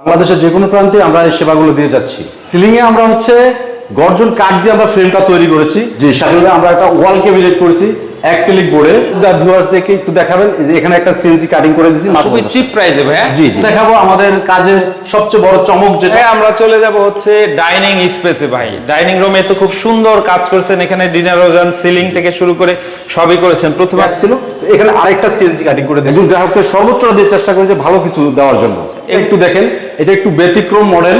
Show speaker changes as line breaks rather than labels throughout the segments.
বাংলাদেশের যে কোনো প্রান্তে আমরা এই সেবাগুলো দিয়ে যাচ্ছি। সিলিংয়ে আমরা হচ্ছে গর্জন কাঠ দিয়ে আমরা ফ্রেমটা তৈরি করেছি। যে সাথে আমরা একটা ওয়াল ক্যাবিনেট করেছি অ্যাক্রিলিক বোর্ডে ভিউয়ারদেরকে একটু দেখাবেন যে এখানে একটা সিএনসি কাটিং করে দিয়েছি
খুবই চিপ প্রাইসে ভাইয়া।
জি জি। দেখাবো আমাদের কাজের সবচেয়ে বড় চমক যেটা।
আমরা চলে যাব হচ্ছে ডাইনিং স্পেসে ভাই। ডাইনিং রুমে তো খুব সুন্দর কাজ করছেন এখানে ডিনার ওজন সিলিং থেকে শুরু করে সবই করেছেন। প্রথমে
ছিল এখানে আরেকটা সিএনসি কাটিং করে দিয়েছি। গ্রাহককে সর্বোচ্চ দিয়ে চেষ্টা করেছে ভালো কিছু দেওয়ার জন্য। একটু দেখেন এটা একটু ব্যতিক্রম মডেল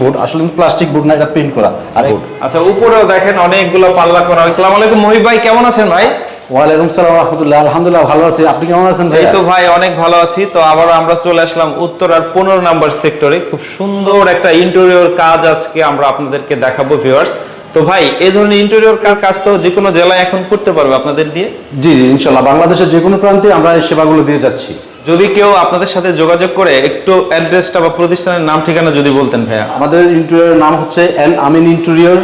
বোর্ড আসলে প্লাস্টিক বোর্ড না এটা প্রিন্ট করা আর
আচ্ছা উপরেও দেখেন অনেকগুলো পাল্লা করা আসসালামু আলাইকুম মহিব ভাই কেমন আছেন ভাই?
ওয়ালাইকুম সালাম রহমতুল্লাহ আলহামদুলিল্লাহ ভালো আছি। আপনি কেমন আছেন ভাই
তো ভাই অনেক ভালো আছি। তো আবার আমরা চলে আসলাম উত্তরার পনেরো নাম্বার সেক্টরে খুব সুন্দর একটা ইন্টেরিয়র কাজ আজকে আমরা আপনাদেরকে দেখাবো ভিউয়ার্স তো ভাই এই ধরনের ইন্টেরিয়র কাজ তো যে কোনো জেলায় এখন করতে পারবে আপনাদের দিয়ে?
জি জি ইনশাল্লাহ বাংলাদেশের যে কোনো প্রান্তে আমরা এই সেবাগুলো দিয়ে যাচ্ছি।
যদি কেউ আপনাদের সাথে যোগাযোগ করে একটু অ্যাড্রেসটা বা প্রতিষ্ঠানের নাম ঠিকানা যদি বলতেন ভাইয়া।
আমাদের ইন্টেরিয়র নাম হচ্ছে এন আমিন ইন্টেরিয়র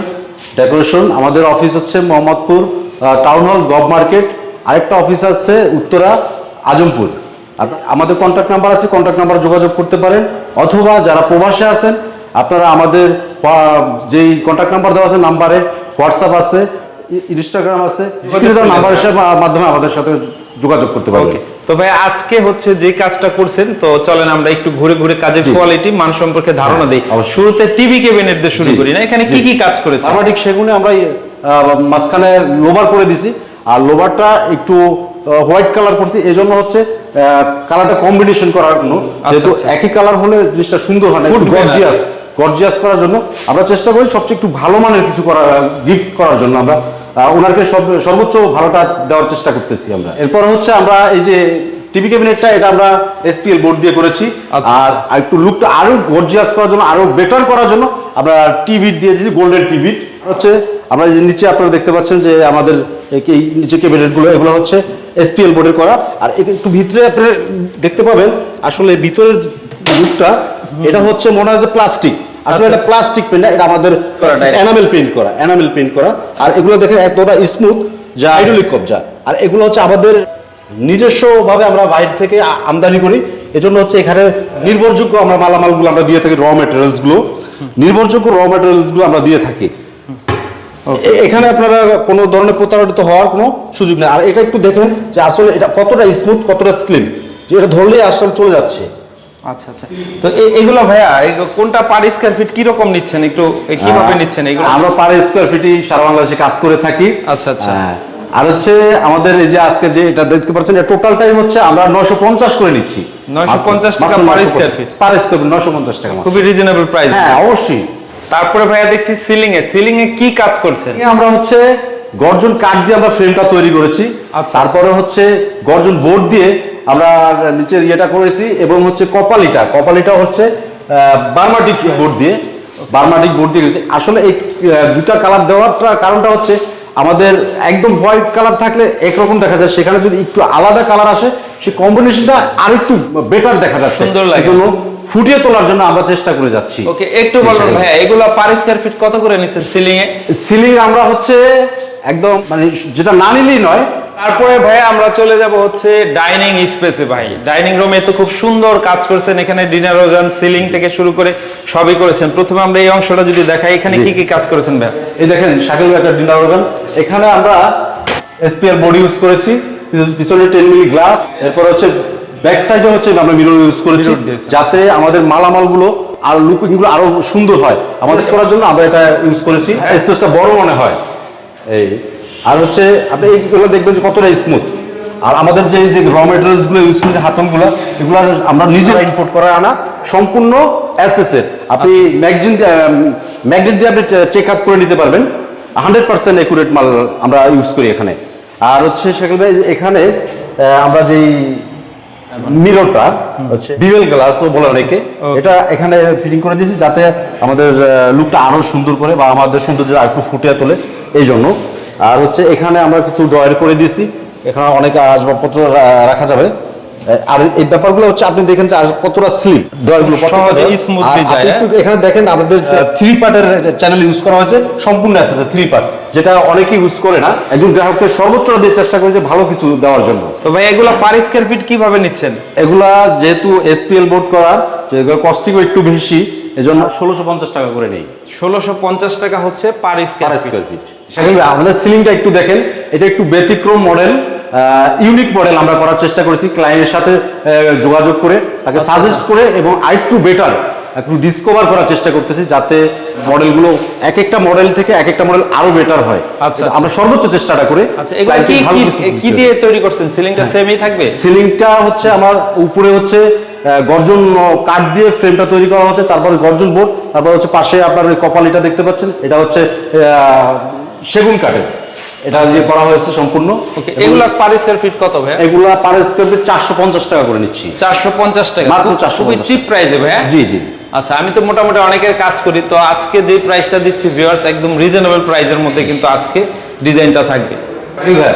ডেকোরেশন আমাদের অফিস হচ্ছে Mohammadpur town hall gov market আরেকটা অফিস আছে উত্তরা আজমপুর। আমাদের কন্ট্যাক্ট নাম্বার আছে কন্ট্যাক্ট নাম্বার যোগাযোগ করতে পারেন। অথবা যারা প্রবাসে আছেন আপনারা আমাদের যেই কন্ট্যাক্ট নাম্বার দেওয়া আছে নাম্বারে হোয়াটসঅ্যাপ আছে ইনস্টাগ্রাম আছে নাম্বারের মাধ্যমে আমাদের সাথে যোগাযোগ করতে পারবেন।
তো ভাই আজকে হচ্ছে যে কাজটা করছেন তো চলেন আমরা একটু ঘুরে ঘুরে কাজের কোয়ালিটি মান সম্পর্কে ধারণা দিই। শুরুতে টিভি দিয়ে শুরু করি না এখানে কি কি কাজ করেছে
সামাটিক সেগুনে আমরা মাঝখানে লোবার করে দিছি আর লোবারটা একটু হোয়াইট কালার করছি এই জন্য হচ্ছে কালারটা কম্বিনেশন করার জন্য। যেহেতু
আচ্ছা।
একই কালার হলে জিনিসটা সুন্দর হয় না। গর্জিয়াস গর্জিয়াস করার জন্য আমরা চেষ্টা করি সবচেয়ে একটু ভালো মানের কিছু করার গিফট করার জন্য আমরা। সব- সর্বোচ্চ ভালোটা দেওয়ার চেষ্টা করতেছি আমরা। এরপর হচ্ছে আমরা এই যে টিভি ক্যাবিনেটটা এটা আমরা এসপিএল বোর্ড দিয়ে করেছি।
আচ্ছা।
আর একটু লুকটা আরও গর্জিয়াস করার জন্য আরও বেটার করার জন্য আমরা টিভি দিয়ে দিয়েছি গোল্ডেন টিভি হচ্ছে আমরা যে নিচে আপনারা দেখতে পাচ্ছেন যে আমাদের নিচে ক্যাবিনেটগুলো এগুলো হচ্ছে এসপিএল বোর্ডের করা। আর একটু ভিতরে আপনারা দেখতে পাবেন আসলে ভিতরের লুকটা এটা হচ্ছে মনে হয় যে প্লাস্টিক আসলে এটা প্লাস্টিক পেন্ট এটা আমাদের। এনামেল পেইন্ট করা এনামেল পেইন্ট করা। আর এগুলো দেখেন এতটা স্মুথ যা হাইড্রোলিক কবজা আর এগুলো হচ্ছে আমাদের নিজস্ব ভাবে আমরা বাইরে থেকে আমদানি করি। এজন্য হচ্ছে এখানে নির্ভরযোগ্য আমরা মালামালগুলো আমরা দিয়ে থাকি র মেটেরিয়ালসগুলো নির্ভরযোগ্য র মেটেরিয়ালসগুলো আমরা দিয়ে থাকি। এখানে আপনারা কোনো ধরনের প্রতারিত হওয়ার কোনো সুযোগ নেই। আর এটা একটু দেখেন যে আসলে এটা কতটা স্মুথ কতটা স্লিম যে এটা ধরলেই আসলে চলে যাচ্ছে।
আচ্ছা আচ্ছা। তো এগুলো ভাইয়া কোনটা পার স্কয়ার ফিট কি রকম নিচ্ছেন? একটু কীভাবে নিচ্ছেন এগুলো?
আমরা পার স্কোয়ার ফিটই সারা বাংলাদেশে কাজ করে থাকি।
আচ্ছা, আচ্ছা।
হ্যাঁ। আর হচ্ছে আমাদের এই যে আজকে যে এটা দেখতে পাচ্ছেন টোটালটাই হচ্ছে আমরা নয়শো পঞ্চাশ করে নিচ্ছি।
950 টাকা।
পার স্কোয়ার ফিট নয়শো পঞ্চাশ টাকা
খুবই রিজনেবল প্রাইস
হ্যাঁ অবশ্যই।
তারপরে ভাইয়া দেখছি সিলিং এ। সিলিং এ কি কাজ করছেন?
আমরা হচ্ছে গর্জন কাঠ দিয়ে আমরা ফ্রেমটা তৈরি করেছি।
আচ্ছা।
তারপরে হচ্ছে গর্জন বোর্ড দিয়ে আমরা নিচের ইয়েটা করেছি এবং হচ্ছে কপালিটা কপালিটা হচ্ছে বার্মাটিক বোর্ড দিয়ে বার্মাটিক বোর্ড দিয়ে। আসলে এই দুটা কালার দেওয়ার কারণটা হচ্ছে আমাদের একদম হোয়াইট কালার থাকলে একরকম দেখা যায়। সেখানে যদি একটু আলাদা কালার আসে সেই কম্বিনেশনটা আর একটু বেটার দেখা যাচ্ছে।
সুন্দর লাগে।
জন্য ফুটিয়ে তোলার জন্য আমরা চেষ্টা করে যাচ্ছি।
ওকে একটু বলুন ভাইয়া এগুলো পার স্কয়ার ফিট কত করে নিচ্ছেন সিলিং এ
সিলিং আমরা হচ্ছে একদম মানে যেটা না নিলেই নয়
তারপরে ভাই আমরা চলে যাব হচ্ছে ডাইনিং স্পেসে ভাই। ডাইনিং রুমে তো খুব সুন্দর কাজ করছেন এখানে ডিনার ওজন সিলিং থেকে শুরু করে সবই করেছেন। প্রথমে আমরা এই অংশটা যদি দেখাই এখানে কি কি কাজ করেছেন ভাই
এই দেখেন শাকিল একটা ডিনার অর্গান। এখানে আমরা এসপিএল বডি ইউজ করেছি পিছনে টেন মিলি গ্লাস এরপর হচ্ছে ব্যাক সাইডে হচ্ছে আমরা মিরর ইউজ করেছি যাতে আমাদের মালামালগুলো আর লুকিংগুলো আরও সুন্দর হয়। আমাদের করার জন্য আমরা এটা ইউজ করেছি। স্পেসটা বড় মনে হয়। এই আর হচ্ছে আপনি এইগুলো দেখবেন যে কতটা স্মুথ আর আমাদের যে যে র মেটেরিয়ালসগুলো ইউজ করেছি হাতনগুলো এগুলো আমরা নিজেরা ইম্পোর্ট করে আনা সম্পূর্ণ এর। আপনি ম্যাগজিন ম্যাগনেট দিয়ে আপনি চেক আপ করে নিতে পারবেন। হান্ড্রেড পার্সেন্ট একুরেট মাল আমরা ইউজ করি এখানে। আর হচ্ছে সেগুলো এখানে আমরা যেই মিররটা হচ্ছে বিবেল গ্লাস ও বলে অনেকে। এটা এখানে ফিটিং করে দিয়েছি যাতে আমাদের লুকটা আরও সুন্দর করে বা আমাদের সৌন্দর্য আর একটু ফুটিয়ে তোলে। এই জন্য। আর হচ্ছে এখানে আমরা কিছু ড্রয়ার করে দিয়েছি। এখানে অনেক আসবাবপত্র রাখা যাবে। আর এই ব্যাপারগুলো হচ্ছে আপনি দেখেন যে কতটা স্লিপ ডয়ারগুলো কতটা
সহজে
আর
যায়,
একটু এখানে দেখেন আমাদের থ্রি পার্টের চ্যানেল ইউজ করা হয়েছে সম্পূর্ণ আছে থ্রি পার্ট যেটা অনেকেই ইউজ করে না। একজন গ্রাহককে সর্বোচ্চ দিয়ে চেষ্টা করে যে ভালো কিছু দেওয়ার জন্য।
তো ভাই এগুলা পার স্কয়ার ফিট কীভাবে নিচ্ছেন?
এগুলা যেহেতু এসপিএল বোর্ড করা যে এগুলো কস্টিংও একটু বেশি এজন্য ষোলোশো পঞ্চাশ টাকা করে নেই।
ষোলোশো পঞ্চাশ টাকা হচ্ছে পার স্কয়ার
স্কোয়ার ফিট আমাদের সিলিংটা একটু দেখেন। এটা একটু ব্যতিক্রম মডেল ইউনিক মডেল আমরা করার চেষ্টা করেছি ক্লায়েন্টের সাথে যোগাযোগ করে তাকে সাজেস্ট করে এবং আরেকটু বেটার একটু ডিসকভার করার চেষ্টা করতেছি যাতে মডেলগুলো এক একটা মডেল থেকে এক একটা মডেল আরও বেটার হয়।
আচ্ছা,
আমরা সর্বোচ্চ চেষ্টাটা করে
আচ্ছা কি দিয়ে তৈরি করছেন? সিলিংটা সেমই থাকবে?
সিলিংটা হচ্ছে আমার উপরে হচ্ছে গর্জন কাঠ দিয়ে ফ্রেমটা তৈরি করা হচ্ছে তারপরে গর্জন বোর্ড তারপর হচ্ছে পাশে আপনার ওই কপালিটা দেখতে পাচ্ছেন এটা হচ্ছে সেগুন কাঠের। এটা দিয়ে করা হয়েছে সম্পূর্ণ।
এগুলা পার স্কয়ার ফিট কত ভাই
এগুলা পার স্কোয়ার ফিট চারশো পঞ্চাশ টাকা করে নিচ্ছি।
চারশো পঞ্চাশ টাকা
মাত্র
খুব-
450
খুবই চিপ প্রাইসে ভাই
জি জি।
আচ্ছা আমি তো মোটামুটি অনেকের কাজ করি তো আজকে যে প্রাইসটা দিচ্ছি ভিউয়ার্স একদম রিজনেবল প্রাইসের মধ্যে কিন্তু আজকে ডিজাইনটা থাকবে।
ঠিক আছে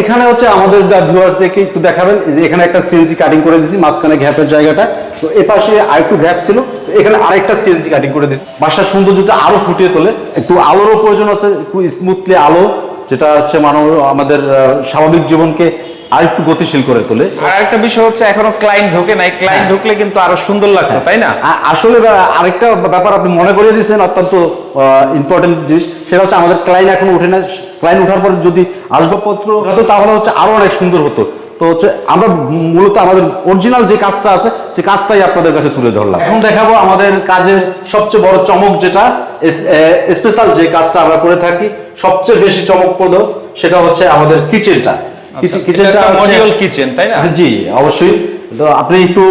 এখানে হচ্ছে আমাদের ভিউয়ারদেরকে একটু দেখাবেন যে এখানে একটা সিএনজি কাটিং করে দিয়েছি, মাঝখানে গ্যাপের জায়গাটা। তো এ পাশে আরেকটু গ্যাপ ছিল এখানে আরেকটা সিএনজি কাটিং করে দিয়েছি। বাসার সৌন্দর্যটা আরও ফুটিয়ে তোলে। একটু আলোরও প্রয়োজন হচ্ছে, একটু স্মুথলি আলো, যেটা হচ্ছে মানব, আমাদের স্বাভাবিক জীবনকে আরেকটু গতিশীল করে তোলে।
আর একটা বিষয় হচ্ছে এখনও ক্লায়েন্ট ঢোকে নাই। ক্লায়েন্ট ঢুকলে কিন্তু আরও সুন্দর লাগতো তাই না?
আসলে আরেকটা ব্যাপার আপনি মনে করিয়ে দিয়েছেন অত্যন্ত ইম্পর্টেন্ট জিনিস। সেটা হচ্ছে আমাদের ক্লায়েন্ট এখনও ওঠে না। ক্লায়েন্ট ওঠার পর যদি আসবাবপত্র হতো তাহলে হচ্ছে আরও অনেক সুন্দর হতো। তো হচ্ছে আমরা মূলত আমাদের অরিজিনাল যে কাজটা আছে সেই কাজটাই আপনাদের কাছে তুলে ধরলাম। এখন দেখাবো আমাদের কাজের সবচেয়ে বড় চমক যেটা। স্পেশাল যে কাজটা আমরা করে থাকি সবচেয়ে বেশি চমকপ্রদ সেটা হচ্ছে আমাদের কিচেনটা কিচেনটা
মডিউল কিচেন তাই না?
জি অবশ্যই। তো আপনি একটু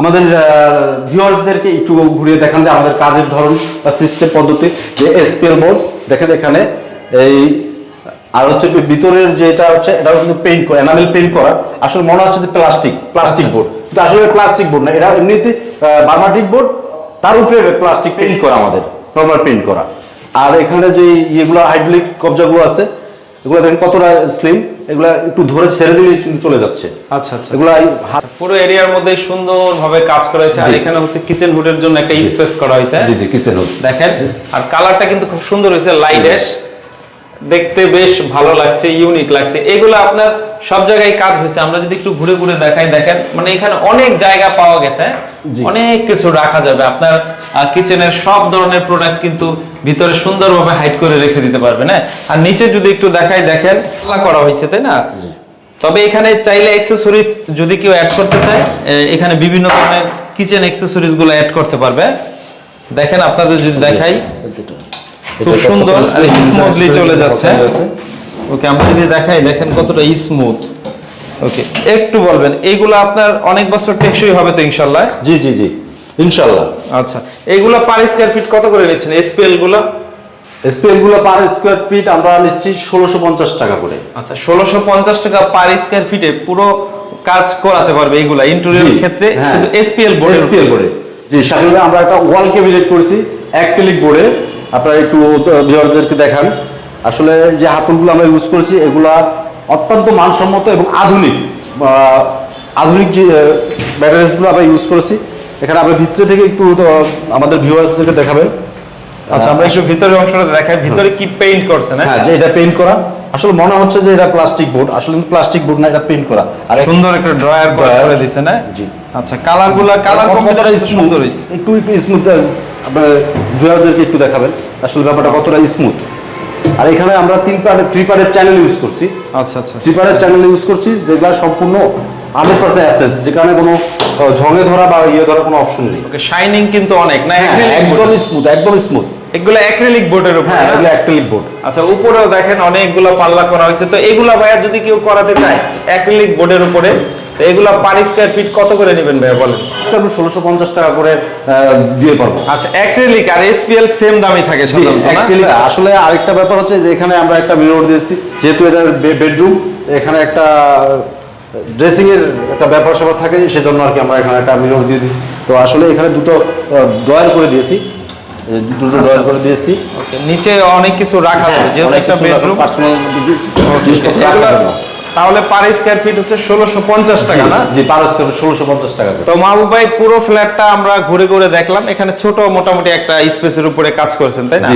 আমাদের ভিউয়ারদেরকে একটু ঘুরিয়ে দেখান যে আমাদের কাজের ধরন বা সিস্টেম পদ্ধতি যে এসপিএল বোর্ড দেখেন এখানে এই আর হচ্ছে ভিতরের যেটা হচ্ছে এটা কিন্তু পেইন্ট করা এনামেল পেইন্ট করা। আসলে মনে হচ্ছে যে প্লাস্টিক প্লাস্টিক বোর্ড কিন্তু আসলে প্লাস্টিক বোর্ড না এটা এমনিতে বার্মাটিক বোর্ড তার উপরে প্লাস্টিক পেইন্ট করা আমাদের নর্মাল পেইন্ট করা। আর এখানে যে ইয়েগুলো হাইড্রোলিক কবজাগুলো আছে এগুলো দেখেন কতটা স্লিম এগুলো একটু ধরে ছেড়ে দিলে চলে যাচ্ছে।
আচ্ছা আচ্ছা।
এগুলো হাত
পুরো এরিয়ার মধ্যে সুন্দরভাবে কাজ করা হয়েছে। আর এখানে হচ্ছে কিচেন হুডের জন্য একটা স্পেস করা হয়েছে।
জি জি কিচেন হচ্ছে
দেখেন আর কালারটা কিন্তু খুব সুন্দর হয়েছে লাইট অ্যাশ দেখতে বেশ ভালো লাগছে ইউনিক লাগছে। এগুলো আপনার সব জায়গায় কাজ হয়েছে। আমরা যদি একটু ঘুরে ঘুরে দেখাই দেখেন মানে এখানে অনেক জায়গা পাওয়া গেছে? অনেক কিছু রাখা যাবে। আপনার কিচেনের সব ধরনের প্রোডাক্ট কিন্তু ভিতরে সুন্দরভাবে হাইড করে রেখে দিতে পারবেন হ্যাঁ আর নিচে যদি একটু দেখাই দেখেন পাতলা করা হয়েছে তাই না? তবে এখানে চাইলে অ্যাক্সেসরিজ যদি কেউ অ্যাড করতে চায় এখানে বিভিন্ন ধরনের কিচেন অ্যাক্সেসরিজগুলো অ্যাড করতে পারবে। দেখেন আপনাদের যদি দেখাই খুব সুন্দর স্মুথলি চলে যাচ্ছে। ওকে আমরা যদি দেখাই দেখেন কতটা স্মুথ ওকে একটু বলবেন এইগুলো আপনার অনেক বছর টেকসই হবে তো ইনশাল্লাহ
জি জি জি। ইনশাল্লাহ
আচ্ছা এইগুলো পার স্কয়ার ফিট কত করে নিচ্ছেন?
এসপিএলগুলো? স্পেলগুলো পার স্কোয়ার ফিট আমরা নিচ্ছি ষোলোশো পঞ্চাশ টাকা করে।
আচ্ছা ষোলোশো পঞ্চাশ টাকা পার স্কয়ার ফিটে পুরো কাজ করাতে পারবে এইগুলা ইন্টেরিয়র ক্ষেত্রে
হ্যাঁ।
শুধু এসপিএল বোর্ড
এসপিএল বোর্ডে জি সাথে আমরা একটা ওয়াল ক্যাবিনেট করেছি অ্যাক্রিলিক বোর্ডে আপনারা একটু ভিউয়ারদেরকে দেখান। আসলে যে হাতলগুলো আমরা ইউজ করেছি এগুলা অত্যন্ত মানসম্মত এবং আধুনিক। আধুনিক যে ব্যাটারিজগুলো আমরা ইউজ করেছি। এখানে আমরা ভিতরে থেকে একটু আমাদের ভিউয়ার্সদেরকে দেখাবেন।
আচ্ছা আমরা একটু ভিতরের অংশটা দেখাই। ভিতরে কি পেইন্ট করছেন হ্যাঁ
হ্যাঁ যে এটা পেইন্ট করা। আসলে মনে হচ্ছে যে এটা প্লাস্টিক বোর্ড আসলে কিন্তু প্লাস্টিক বোর্ড না এটা পেইন্ট করা। আর
সুন্দর একটা ড্রয়ার। করে দিয়েছে না?
জি।
আচ্ছা কালারগুলা কালার
কতটা
কম্বিনেশন
smooth,
সুন্দর হয়েছে
একটু একটু স্মুথ আপনার ভিউয়ারদেরকে একটু দেখাবেন। আসলে ব্যাপারটা কতটা স্মুথ আর এখানে আমরা তিন পার্টের থ্রি পার্টের চ্যানেল ইউজ করছি।
আচ্ছা আচ্ছা।
থ্রি পার্টের চ্যানেল ইউজ করছি যেগুলো সম্পূর্ণ হান্ড্রেড পার্সেন্ট অ্যাসেস যেখানে কোনো আহ, ঝঙে ধরা বা ইয়ে ধরা কোনো অপশন নেই।
ওকে শাইনিং কিন্তু অনেক না
হ্যাঁ, একদম স্মুথ একদম স্মুথ
এগুলো অ্যাক্রিলিক বোর্ডের উপর
হ্যাঁ এগুলো অ্যাক্রিলিক বোর্ড।
আচ্ছা উপরেও দেখেন অনেকগুলো পাল্লা করা হয়েছে। তো এগুলা ভাইয়া যদি কেউ করাতে চায় অ্যাক্রিলিক বোর্ডের উপরে তো এগুলা পার স্কয়ার ফিট কত করে নেবেন ভাইয়া বলেন?
আমরা ষোলোশো পঞ্চাশ টাকা করে দিয়ে পারব।
আচ্ছা অ্যাক্রিলিক আর এসপিএল সেম দামই থাকে সাধারণত
আসলে আরেকটা ব্যাপার হচ্ছে যে এখানে আমরা একটা মিরর দিয়েছি যেহেতু এটা বেডরুম এখানে একটা ড্রেসিং এর একটা ব্যাপার স্যাপার থাকে সেজন্য আর কি আমরা এখানে একটা মিরর দিয়ে দিয়েছি। তো আসলে এখানে দুটো ড্রয়ার করে দিয়েছি। দুটো ড্রয়ার করে দিয়েছি।
নিচে অনেক কিছু রাখা যাবে যেহেতু একটা বেডরুম
জিনিসপত্র রাখার
তাহলে পার স্কোয়ার ফিট হচ্ছে ষোলোশো পঞ্চাশ টাকা না?
জি পার স্কোয়ার ষোলোশো পঞ্চাশ টাকা
তো মাহবুব ভাই পুরো ফ্ল্যাটটা আমরা ঘুরে ঘুরে দেখলাম। এখানে ছোট মোটামুটি একটা স্পেসের উপরে কাজ করেছেন তাই না।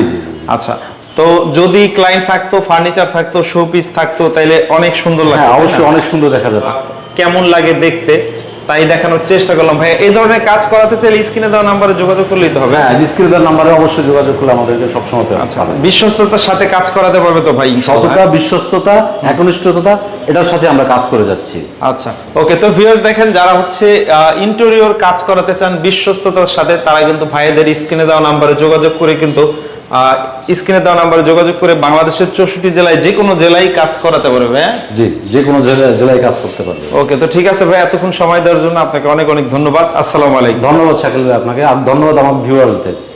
আচ্ছা তো যদি ক্লায়েন্ট থাকতো ফার্নিচার থাকতো শোপিস থাকতো তাইলে অনেক সুন্দর
হ্যাঁ
না?
অবশ্যই অনেক সুন্দর দেখা যাচ্ছে।
কেমন লাগে দেখতে? তাই দেখানোর চেষ্টা করলাম। ভাই এই ধরনের কাজ করাতে চাইলে স্ক্রিনে দেওয়া নাম্বারে যোগাযোগ করলেই তো হবে।
হ্যাঁ ডিসক্রিপশন নাম্বারে অবশ্যই যোগাযোগ করলে আমাদেরকে সবসময়
আচ্ছা বিশ্বস্ততার সাথে কাজ করাতে পারবে তো ভাই?
সততা বিশ্বস্ততা একনিষ্ঠতা এটার সাথে আমরা কাজ করে যাচ্ছি।
আচ্ছা ওকে তো ভিউয়ার্স দেখেন যারা হচ্ছে ইন্টেরিয়র কাজ করাতে চান বিশ্বস্ততার সাথে তারা কিন্তু ভাইদের স্ক্রিনে দেওয়া নাম্বারে যোগাযোগ করে কিন্তু স্ক্রিনে দেওয়া নাম্বারে যোগাযোগ করে বাংলাদেশের চৌষট্টি জেলায় যে কোনো জেলায় কাজ করাতে পারবে হ্যাঁ?
জি যে কোনো জেলায় জেলায় কাজ করতে পারবে।
ওকে তো ঠিক আছে ভাই এতক্ষণ সময় দেওয়ার জন্য আপনাকে অনেক অনেক ধন্যবাদ। আসসালামু আলাইকুম।
ধন্যবাদ শাকিল ভাই আপনাকে। আর ধন্যবাদ আমার ভিউয়ার্সদের